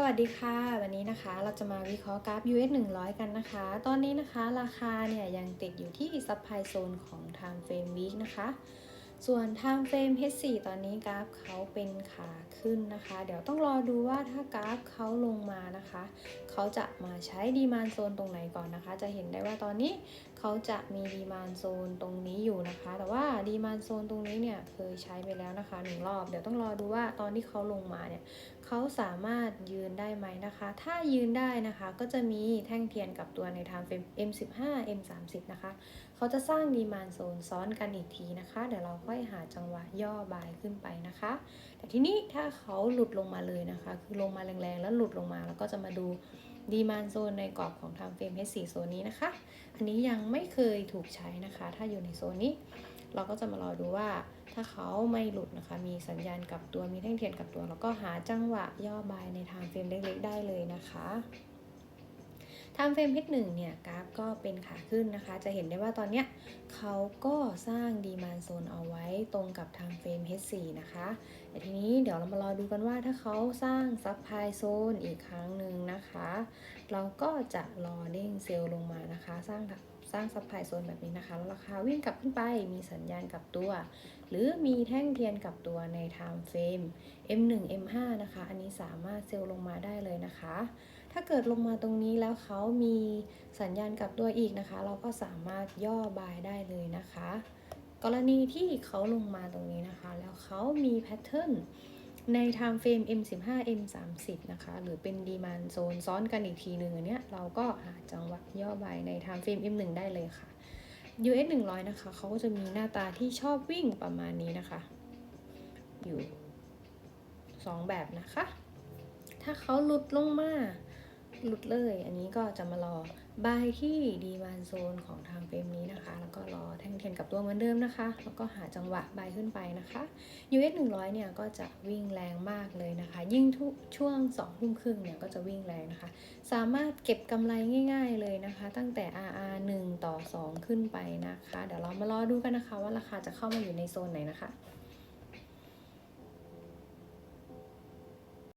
สวัสดีค่ะ วันนี้นะคะเราจะมาวิเคราะห์กราฟ US 100 กันนะคะ ตอนนี้นะคะราคาเนี่ยยังติดอยู่ที่ซับไพโซนของ Time Frame Week นะคะ ส่วน Time Frame H4 ตอนนี้กราฟเขาเป็นขาขึ้นนะคะ เดี๋ยวต้องรอดูว่าถ้ากราฟเขาลงมานะคะ เขาจะมาใช้ดีมานโซนตรงไหนก่อนนะคะ จะเห็นได้ว่าตอนนี้เขาจะมีดีมานโซนตรงนี้อยู่นะคะ แต่ว่าดีมานโซนตรงนี้เนี่ยเคยใช้ไปแล้วนะคะหนึ่งรอบ เดี๋ยวต้องรอดูว่าตอนที่เขาลงมาเนี่ยเขาสามารถยืนได้ไหมนะคะ ถ้ายืนได้นะคะก็จะมีแท่งเทียนกับตัวใน time frame M15 M30 นะคะ เขาจะสร้างดีมานโซนซ้อนกันอีกทีนะคะ เดี๋ยวเราค่อยหาจังหวะย่อบายขึ้นไปนะคะ แต่ทีนี้ถ้าเขาหลุดลงมาเลยนะคะ คือลงมาแรงๆ แล้วหลุดลงมาแล้วก็จะมาดูดีมานโซนในกรอบของ time frame H4 โซนนี้นะคะ อันนี้ยังไม่เคยถูกใช้นะคะ ถ้าอยู่ในโซนนี้ เราก็จะมารอดูว่าถ้าเขาไม่หลุดนะคะ มีสัญญาณกับตัวมีแท่งเทียนกับตัว แล้วก็หาจังหวะย่อบายในทางเฟรมเล็กๆ ได้เลยนะคะ ทางเฟรม H1 เนี่ยกราฟก็เป็นขาขึ้นนะคะ จะเห็นได้ว่าตอนเนี้ยเขาก็สร้างดีมานโซนเอาไว้ตรงกับทางเฟรม H4 นะคะแต่ทีนี้เดี๋ยวเรามารอดูกันว่าถ้าเขาสร้างซับไพโซนอีกครั้งหนึ่งนะคะ เราก็จะรอเด้งเซลล์ลงมานะคะ สร้าง สร้างซับไพโซนแบบนี้นะคะ แล้วราคาวิ่งกลับขึ้นไป มีสัญญาณกลับตัว หรือมีแท่งเทียนกลับตัวใน time frame M1 M5 นะคะ อันนี้สามารถเซลล์ลงมาได้เลยนะคะ ถ้าเกิดลงมาตรงนี้แล้วเขามีสัญญาณกลับตัวอีกนะคะ เราก็สามารถย่อบายได้เลยนะคะ กรณีที่เขาลงมาตรงนี้นะคะ แล้วเขามีแพทเทิร์น ใน time frame M15 M30 นะคะ หรือเป็นดีมานโซนซ้อนกันอีกทีหนึ่งอันเนี้ยเราก็หาจังหวะย่อใบใน time frame M1 ได้เลยค่ะ US 100นะคะเขาก็จะมีหน้าตาที่ชอบวิ่งประมาณนี้นะคะ อยู่ 2 แบบนะคะ ถ้าเขาหลุดลงมาหลุดเลย อันนี้ก็จะมารอ บายที่ดีมานโซนของทางเฟรมนี้นะคะ เทนกับตัวเหมือนเดิมนะคะ แล้วก็หาจังหวะบายขึ้นไปนะคะ US 100 เนี่ยก็จะวิ่งแรงมากเลยนะคะ ยิ่งทุกช่วง2ทุ่มครึ่งเนี่ยก็จะวิ่งแรงนะคะ สามารถเก็บกำไรง่ายๆเลยนะคะ ตั้งแต่ RR 1 ต่อ 2 ขึ้นไปนะคะ เดี๋ยวเรามารอดูกันนะคะว่าราคาจะเข้ามาอยู่ในโซนไหนนะคะ